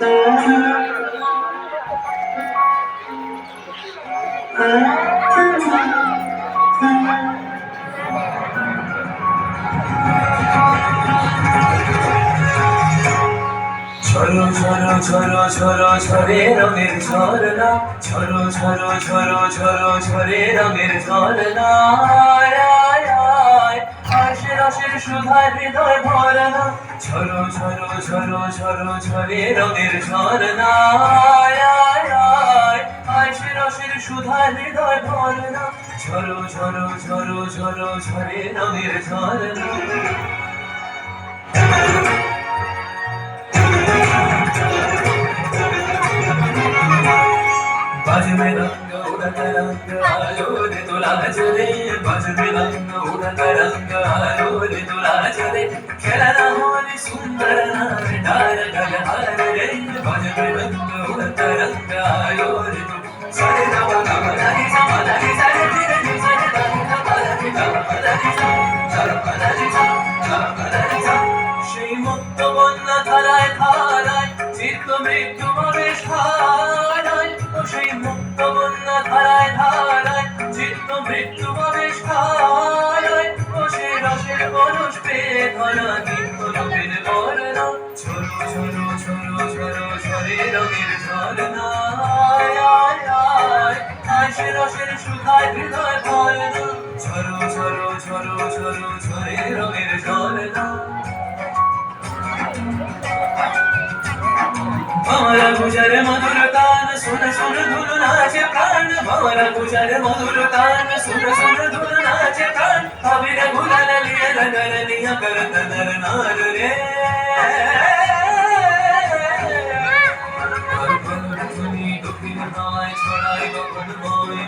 ঝরো ঝরো ঝরো ঝরো ঝরে রঙের ঝরনা ঝরো ঝরো ঝরো ঝরো ঝরে রঙের ঝরনা আয়, আয়, আয়, আশে হৃদয় ভরনা ঝরো ঝরো ঝরো ঝরো ঝরে রঙের ঝরনা আয়, আয়, আয়, আশে রসের সুধায় হৃদয় ভরনা ঝরো ঝরো ঝরো ঝরো ঝরে রঙের ঝরনা বাজবে রঙ্গ উড়ত রঙ্গ আলোরে তোলা চলে বাজবে রঙ্গ সেই মুক্ত বন্যা ধারায় ধারায় চিত্ত মৃত্যু হারায় ও রসের পেয়ে ধরা নিত্য রঙের বর্ণা ঝরে রঙের ঝরনা। ভমরা গুজর মধুর তান শুন শুন ধুন নাচে প্রাণ। ভমরা গুজর মধুর তান শুন শুন ধুন নাচে প্রাণ। আবির ছড়ায় গগন বয়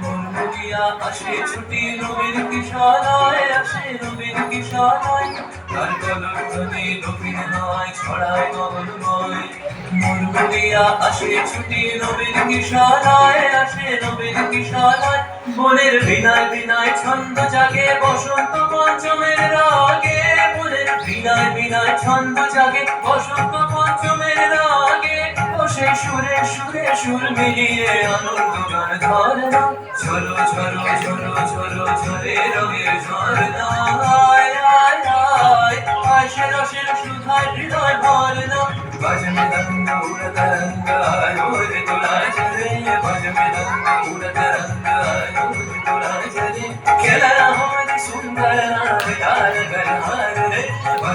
মুরমুরিয়া আসে ছুটি নবীর কিশালায় আসে নবীর কিশালায় তার কলর ধ্বনি দক্ষিণ হাওয়ায় ছড়ায় গগন বয় মুরমুরিয়া আসে ছুটি কিশালায় বনের বিনায় বিনায় ছন্দ জাগে, বসন্ত পঞ্চমের রাগে। বনের বিনায় বিনায় ছন্দ জাগে, বসন্ত পঞ্চমের রাগে। সেই সুরে সুরে সুর মিলিয়ে আনন্দ গান ধরনা ঝরো ঝরো ঝরো ঝরো, ঝরে রঙের ঝরনা আয় আয় আয়। আশে রসের সুধায় হৃদয় ভরনা বাজমে